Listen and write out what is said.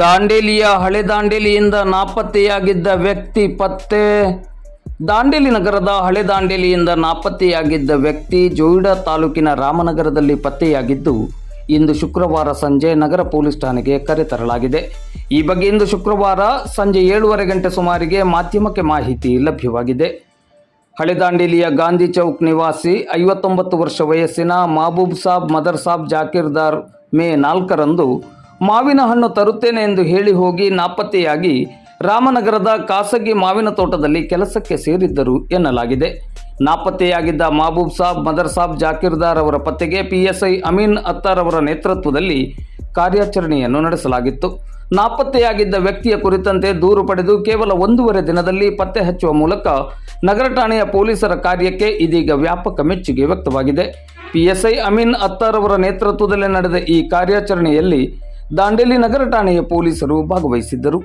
ದಾಂಡೇಲಿಯ ಹಳೆ ದಾಂಡೇಲಿಯಿಂದ ನಾಪತ್ತೆಯಾಗಿದ್ದ ವ್ಯಕ್ತಿ ಪತ್ತೆ. ದಾಂಡೇಲಿ ನಗರದ ಹಳೆ ದಾಂಡೇಲಿಯಿಂದ ನಾಪತ್ತೆಯಾಗಿದ್ದ ವ್ಯಕ್ತಿ ಜೋಯಿಡಾ ತಾಲೂಕಿನ ರಾಮನಗರದಲ್ಲಿ ಪತ್ತೆಯಾಗಿದ್ದು, ಇಂದು ಶುಕ್ರವಾರ ಸಂಜೆ ನಗರ ಪೊಲೀಸ್ ಠಾಣೆಗೆ ಕರೆತರಲಾಗಿದೆ ಈ ಬಗ್ಗೆ ಇಂದು ಶುಕ್ರವಾರ ಸಂಜೆ ಏಳುವರೆ ಗಂಟೆ ಸುಮಾರಿಗೆ ಮಾಧ್ಯಮಕ್ಕೆ ಮಾಹಿತಿ ಲಭ್ಯವಾಗಿದೆ. ಹಳೆ ದಾಂಡೇಲಿಯ ಗಾಂಧಿ ಚೌಕ್ ನಿವಾಸಿ, ಐವತ್ತೊಂಬತ್ತು ವರ್ಷ ವಯಸ್ಸಿನ ಮಹಬೂಬ್ ಸಾಬ್, ಮದರ್ ಸಾಬ್, ಜಾಕೀರ್ದಾರ್ ಮೇ ನಾಲ್ಕರಂದು ಮಾವಿನ ಹಣ್ಣು ತರುತ್ತೇನೆ ಎಂದು ಹೇಳಿ ಹೋಗಿ ನಾಪತ್ತೆಯಾಗಿ ರಾಮನಗರದ ಖಾಸಗಿ ಮಾವಿನ ತೋಟದಲ್ಲಿ ಕೆಲಸಕ್ಕೆ ಸೇರಿದ್ದರು ಎನ್ನಲಾಗಿದೆ. ನಾಪತ್ತೆಯಾಗಿದ್ದ ಮಹಬೂಬ್ ಸಾಬ್, ಮದರ್ ಸಾಬ್, ಜಾಕೀರ್ದಾರ್ ಅವರ ಪತ್ತೆಗೆ ಪಿಎಸ್ಐ ಅಮೀನ್ ಅತ್ತಾರ್ ಅವರ ನೇತೃತ್ವದಲ್ಲಿ ಕಾರ್ಯಾಚರಣೆಯನ್ನು ನಡೆಸಲಾಗಿತ್ತು. ನಾಪತ್ತೆಯಾಗಿದ್ದ ವ್ಯಕ್ತಿಯ ಕುರಿತಂತೆ ದೂರು ಪಡೆದು ಕೇವಲ ಒಂದೂವರೆ ದಿನದಲ್ಲಿ ಪತ್ತೆ ಹಚ್ಚುವ ಮೂಲಕ ನಗರ ಠಾಣೆಯ ಪೊಲೀಸರ ಕಾರ್ಯಕ್ಕೆ ಇದೀಗ ವ್ಯಾಪಕ ಮೆಚ್ಚುಗೆ ವ್ಯಕ್ತವಾಗಿದೆ. ಪಿಎಸ್ಐ ಅಮೀನ್ ಅತ್ತಾರ್ ಅವರ ನೇತೃತ್ವದಲ್ಲಿ ನಡೆದ ಈ ಕಾರ್ಯಾಚರಣೆಯಲ್ಲಿ ದಾಂಡೇಲಿ ನಗರ ಠಾಣೆಯ ಪೊಲೀಸರು ಭಾಗವಹಿಸಿದ್ದರು.